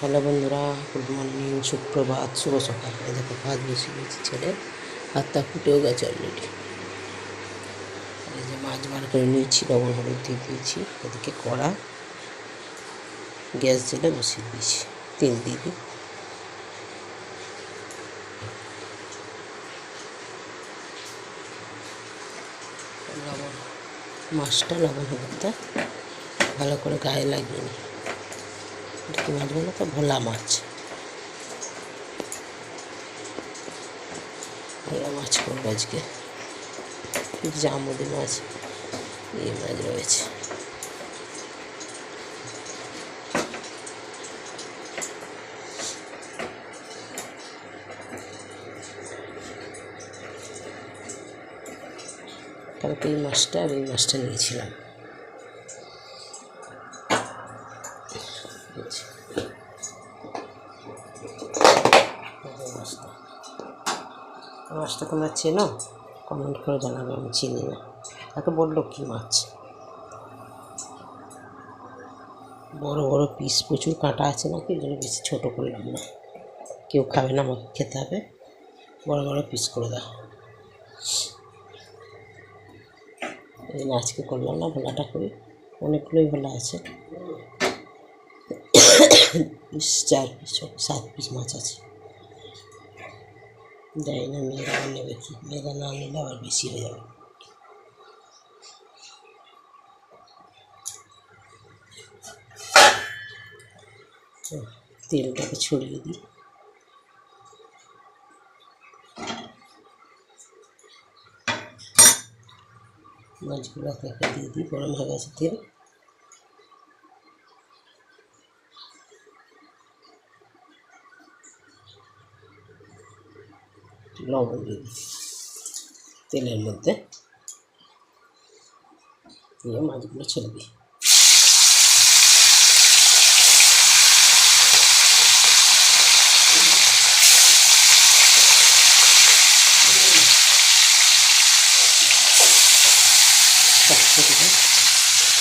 Hello বন্ধুরা, good morning, সুপ্রভাত, শুভ সকাল। দেখো, ভাত বসিয়ে দিয়েছি ছেলে, ভাতটা ফুটেও গেছে অলরেডি যে মাছ বার করে নিয়েছি, লবণ হলুদ দিয়ে দিয়েছি, এদিকে কড়া, গ্যাস জেলে বসিয়ে দিয়েছি, তেল দিয়ে দিই। লবণ, মাছটা লবণ হলুদটা ভালো করে গায়ে লাগিয়ে নিই। কি মাছ বলো তো? ভোলা মাছ। ভোলা মাছ করব আজকে। জামুদি মাছ, এই মাছ রয়েছে। কালকে এই মাছটা আর এই মাছটা নিয়েছিলাম এই যে। এই মাছটা এই মাছটা তোমরা চেনো কমেন্ট করে জানাবে, আমি চিনি না। তাকে বলল কি মাছ? বড় বড় পিস প্রচুর কাঁটা আছে নাকি ওই জন্য বেশি ছোটো করলাম না কেউ খাবে না, আমাকে খেতে হবে। বড় বড় পিস করে দাও। এই জন্য আজকে করলাম না, ভোলাটা করি। অনেকগুলোই ভোলা আছে। পিস চার পিস সাত পিস মাছ আছে। জানি না মেয়েরা নেবে কি মেয়েরা না নিলে আবার বেশি হয়ে যাবে তেলটাকে ছড়িয়ে দিই মাছগুলো একে দিয়ে দিই গরম হয়ে গেছে তেল লবণ দিয়ে দিই তেলের মধ্যে দিয়ে মাছগুলো ছেড়ে দিই।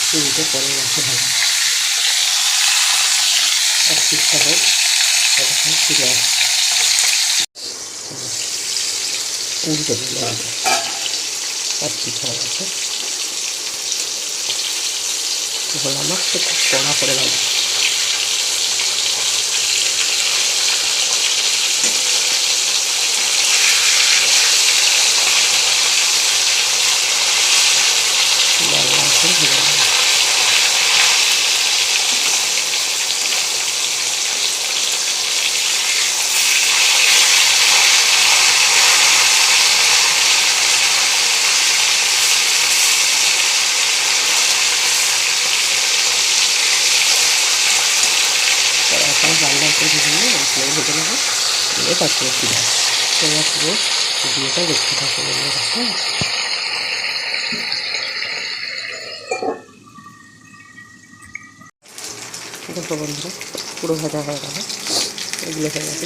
তিনটে পরে রাখতে হবে উল্টে দিলে হবে এক পিস হয়ে গেছে ভোলা মাছটা খুব কড়া করে লাগবে লাল লাল করে ভেজে নেব। এখন রান্না করে ভেজে নিয়ে মশলা ভেজে নেব দিয়ে তারপরে ফিরে তোমরা পুরো ভিডিওটা দেখতে থাকো বন্ধুরা হ্যাঁ দেখো বন্ধুরা, পুরো ভাজা হয়ে গেল। এগুলো হয়ে গেছে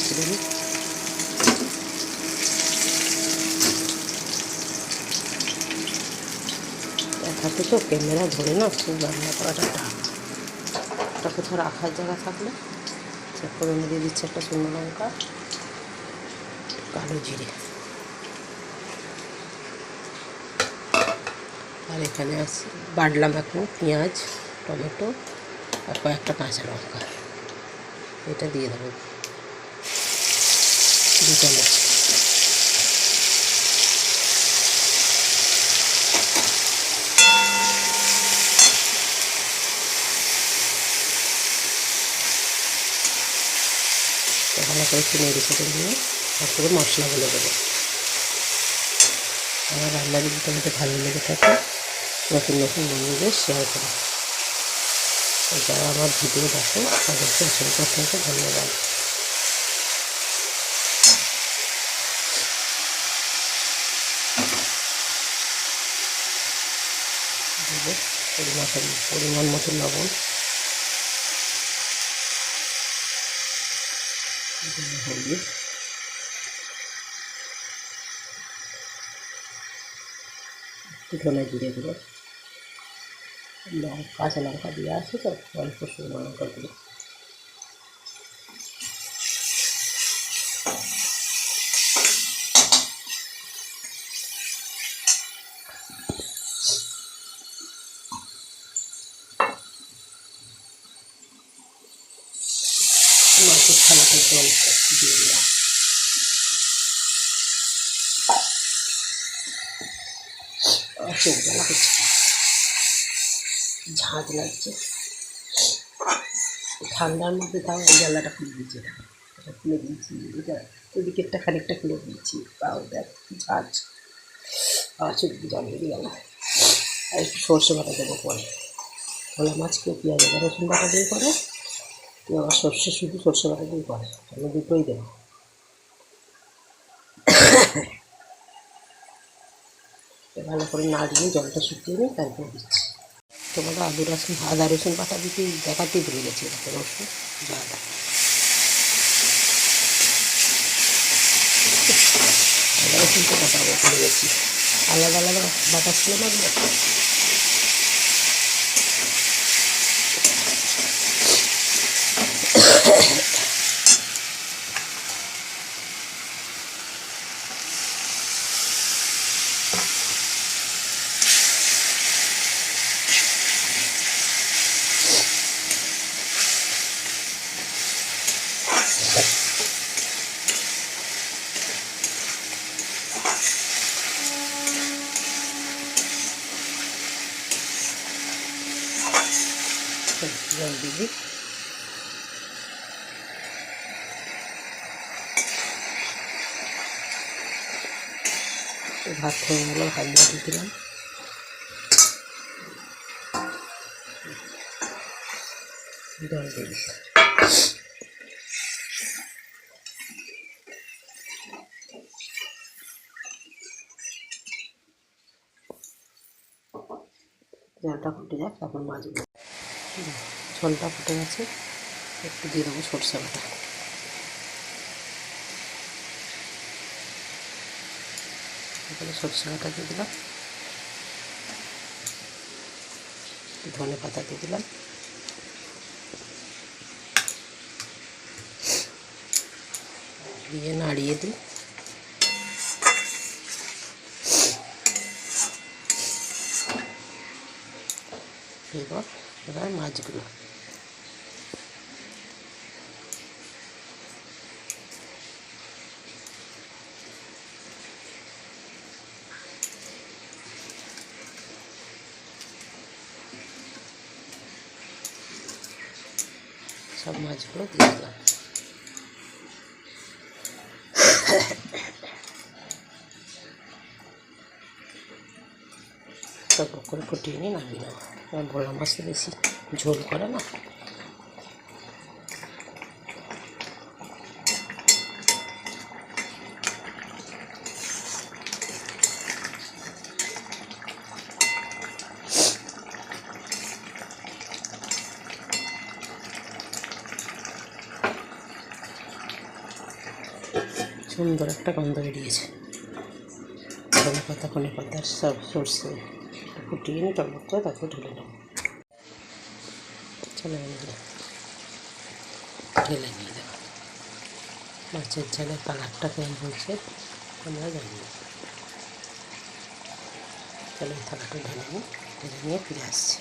এক হাতে তো ক্যামেরা ধরে না, খুব রান্না করাটা টান ওটা কোথাও রাখার জায়গা থাকলে, চেক করে দিয়ে দিচ্ছি একটা শুকনো লঙ্কা। কালো জিরে। আর এখানে আছে বাটলাম এখন পেঁয়াজ, টমেটো, আর কয়েকটা কাঁচা লঙ্কা। এটা দিয়ে দেবো। দু চামচ ভালো করে একটু নেড়ে চেড়ে নিয়ে তারপরে মশলাগুলো দেবো। আমার রান্না যদি তোমাদের ভালো লেগে থাকে, নতুন নতুন বন্ধুদের শেয়ার করো। যারা আমার ভিডিও দেখো তাদেরকে অসংখ্য অসংখ্য ধন্যবাদ। পরিমাণ পরিমাণ মতো লবণ। হলুদ। ধনে জিরে গুঁড়ো লঙ্কা কাঁচা লঙ্কা দিয়ে আছে তো অল্প শুকনো লঙ্কা গুঁড়ো ঝাঁজ লাগছে। ঠান্ডার মধ্যে তাও ওই জ্বালাটা খুলে দিয়েছি এটা। খুলে দিয়েছি, এটা ওদিকেরটা খানিকটা খুলে দিয়েছি। তাও দেখ আর চোখ দিয়ে জল বেরিয়ে গেল। আর একটু সর্ষে বাটা দেবো পরে। ভোলা মাছ কেউ পেঁয়াজ আদা রসুন বাটা দিয়ে করে, কেউ আবার সর্ষে, শুধু সর্ষে বাটা দিয়ে করে। আমি দুটোই দেবো। ভালো করে না নাড়িয়ে জলটা শুকিয়ে নিই তারপর দিচ্ছি। তোমাদের আদু রসুন, আদা রসুন বাটা দিতে দেখাতেই ভুলে গেছি এরকম রসুন আদা। আদা রসুনটা বাটা ভুলে গেছি। আলাদা আলাদা বাটা ছিল না? ওগুলো? জল দিবি তো ভাত হয়ে গেল ভাত দিয়ে দিলাম জল দিবি জলটা ফুটে যাক তারপর মাছগুলো ঝোলটা ফুটে গেছে, একটু দিয়ে দেবো সরষে বাটা। সরষে বাটা দিয়ে দিলাম। ধনে পাতা দিয়ে দিলাম। দিয়ে নাড়িয়ে দিই। এবার এবার মাছগুলো সব মাছগুলো দিয়ে দিলাম করে ফুটিয়ে নিয়ে নামিয়ে নেব আর ভোলা মাছ তো বেশি ঝোল করে না। সুন্দর একটা গন্ধ বেরিয়েছে। ধনে পাতা কনে পাতার সব সর্ষে। ফুটিয়ে নিয়ে করে তারপর ঢেলে নেব। চলে ঢেলে নিয়ে দেবো মাছের ঝালের কালারটা কেমন হয়েছে, আমরা জানি না। চলো থালাটা ঢেলে নিই, ঢেলে নিয়ে ফিরে আসছি।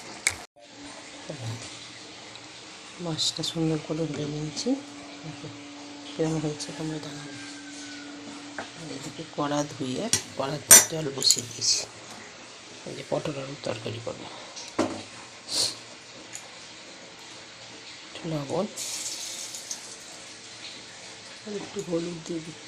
মাছটা সুন্দর করে ঢেলে নিয়েছি। কেমন হয়েছে, তোমরা জানাবে এদিকে কড়া ধুয়ে, কড়া জল বসিয়ে দিয়েছি। যে পটল আলুর তরকারি করব। লবণ। একটু হলুদ দিয়ে দিই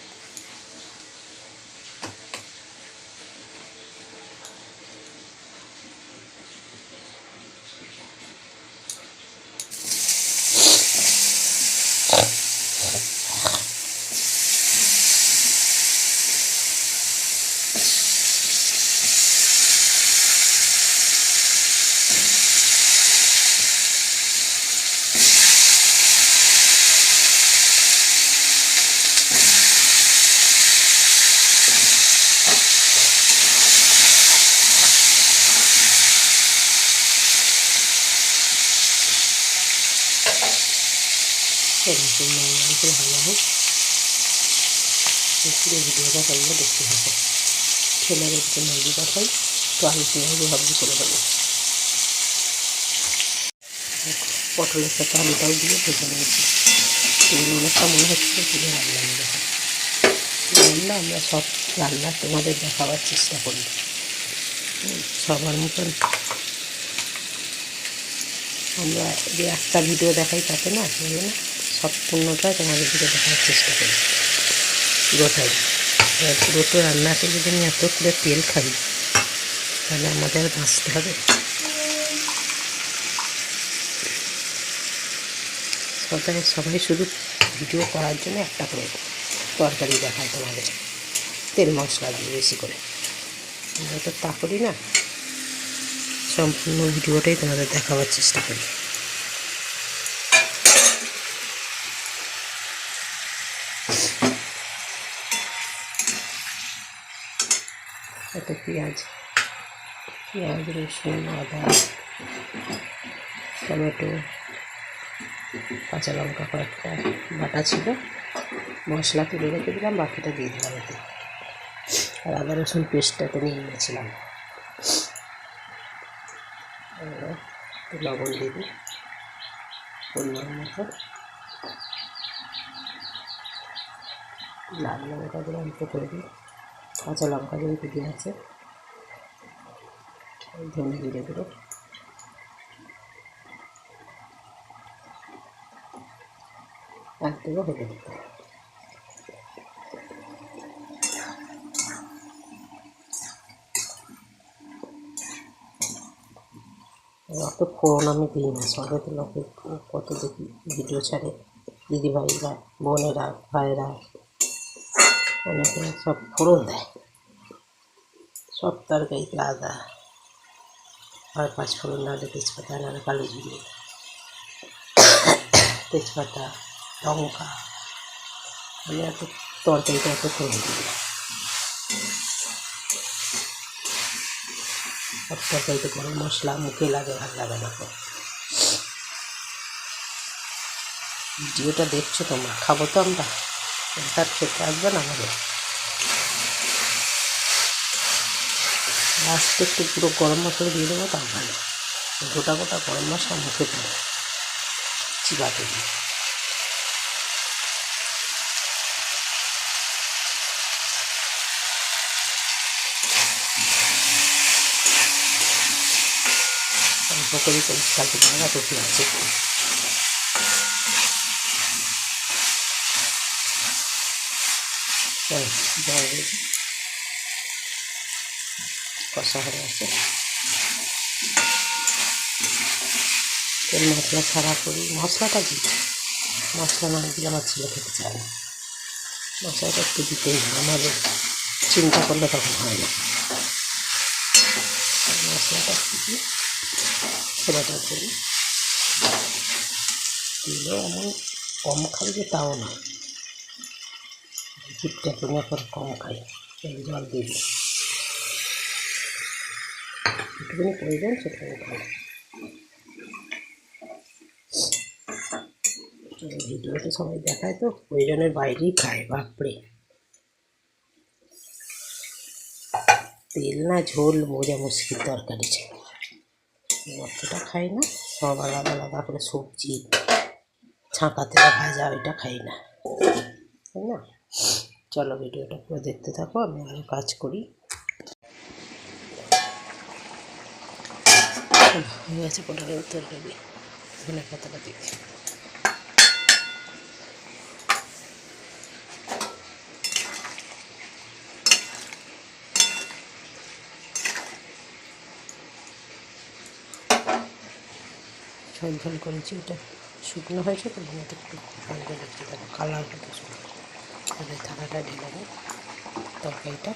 হোক পুরো ভিডিওটা করলে দেখতে হবে ছেলের একটু ম্যাগি পাঠাই তো আমি পেঁয়াজও ভাবছি করে দেবো পটলের সাথে আলুটাও দিয়ে ভেজে নিয়েছি তেল মনে হচ্ছিল তুলে রাখলাম দেখো রান্না আমরা সব রান্না তোমাদের দেখাবার চেষ্টা করি সবার মতন আমরা যে একটা ভিডিও দেখাই তাতে না জন্য সম্পূর্ণটা তোমাদের দিকে দেখার চেষ্টা করি। পুরোটাই এবার পুরোটা রান্নাতে যদি আমি এত করে তেল খাই, তাহলে আমাদের বাঁচতে হবে। সবাই সবাই শুধু ভিডিও করার জন্য একটা করে তরকারি দেখায় তোমাদের। তেল মশলা দিয়ে বেশি করে। আমরা তো তা করি না। সম্পূর্ণ ভিডিওটাই তোমাদের দেখাবার চেষ্টা করি। এত পেঁয়াজ পেঁয়াজ রসুন আদা, টমেটো, কাঁচা লঙ্কা কয়েকটা বাটা ছিল। মশলা তুলে রেখে দিলাম, বাকিটা দিয়ে দিলাম এতে। আর আদা, রসুন পেস্টটাতে নিয়ে নিয়েছিলাম। লবণ দিয়ে দিই, পরিমাণ মতো। লাল লঙ্কা দিয়ে অল্প করে দিই। কাঁচা লঙ্কা যেহেতু দিয়ে আছে। ধনে জিরে গুঁড়ো। আর দেবো হলুদ। অত ফোন আমি দিই না সবে তো লোকে কত দেখি, ভিডিও ছাড়ে। দিদিভাইরা, বোনেরা ভাইরা অনেকে সব ফোড়ন দেয়। সব তরকারিতে আদা আর পাঁচ ফোড়ন নাহলে তেজপাতা নাহলে কালো জিরে, তেজপাতা, লঙ্কা আমি এত তরকারিটা এত ফোড়ন দিই সব তরকারিতে গরম মশলা, মুখে লাগে, ভালো লাগে না ভিডিওটা দেখছ তোমরা? খাব তো আমরা। তার খেতে আসবে না আমাদের লাস্টে একটু পুরো গরম মশলা দিয়ে দেবো তার ভালো গোটা গোটা গরম মশলা মুখে পড়ে চিবাতে দিই অল্প করে না তো জল। কষা হয়ে আছে তেল মশলা ছাড়া করি। মশলাটা দিই। মশলা না দিলে আমার ছেলে খেতে চায় না। মশলাটা একটু দিতেই আমাদের চিন্তা করলে তখন হয় না। মশলাটা দিই। ছেলেটা করি। দিলে এমন কম যে তাও না। জিপটা তুমি এখন কম খাই। জল দিয়ে দিই। যেটুকুনি প্রয়োজন সেটুকুনি খাই ভিডিওতে সবাই দেখায় তো প্রয়োজনের বাইরেই খায়, বাপরে। তেল না ঝোল বোঝা মুশকিল তরকারি ছিল। অতটা খাই না, সব আলাদা আলাদা করে সবজি ছাঁকা তেলে ভাজা, ওইটা খাই না। তাই না? চলো ভিডিওটা পুরো দেখতে থাকো, আমি আরও কাজ করি। হয়ে গেছে পটলের তরকারি ধনে পাতাটা দিই। ঝোল ঝোল করেছি ওটা শুকনো হয়েছে, তো একটু হালকা দেখতে দেখো কালার কত তাহলে থালাটা ঢেলে তরকারিটা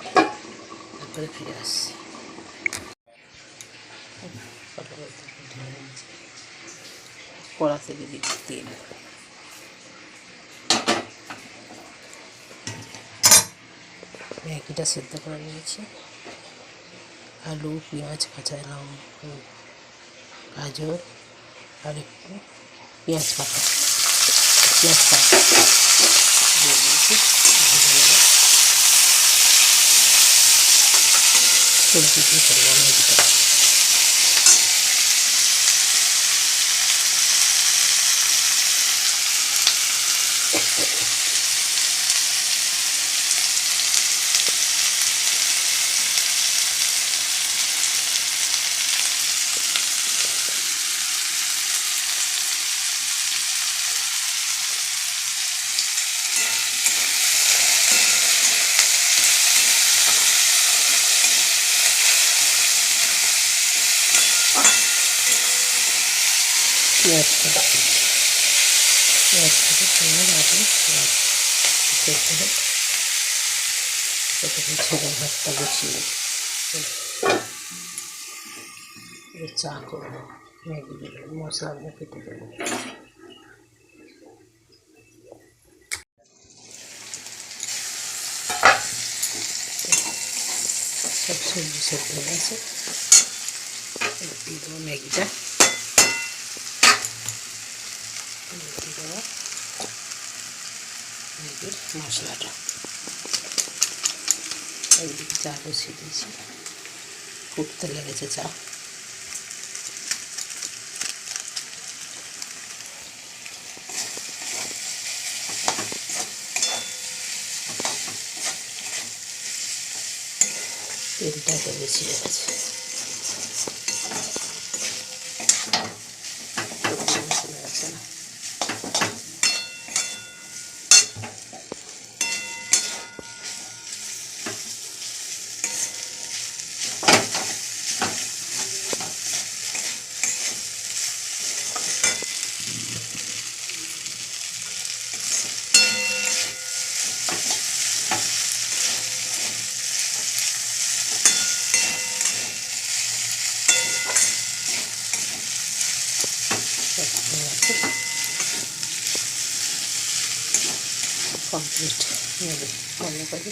তারপরে ফিরে আসছি। কড়া থেকে তেল ম্যাগিটা সেদ্ধ করে নিয়েছি। আলু, পেঁয়াজ, কাঁচা লঙ্কা, গাজর, আর একটু পেঁয়াজ কাটা। পেঁয়াজ কাটা দিয়ে দিয়েছি ভেজে নেব। সবজি দিয়ে করব ম্যাগিটা পেঁয়াজ আলু পেঁয়াজ সেদ্ধ হোক ছেলে ভাতটা। এবার চা করব ম্যাগি দেবো মশলাগুলো কেটে দেবো সব সবজি সেদ্ধ হয়ে গেছে দিয়ে ম্যাগিটা দিয়ে ম্যাগির মশলাটা একদিকে চা বসিয়ে দিয়েছি। ফুটতে লেগেছে চা। তেলটা তো বেশি গেছে চলে গেছে না কমপ্লিট নেবে বন্ধ করি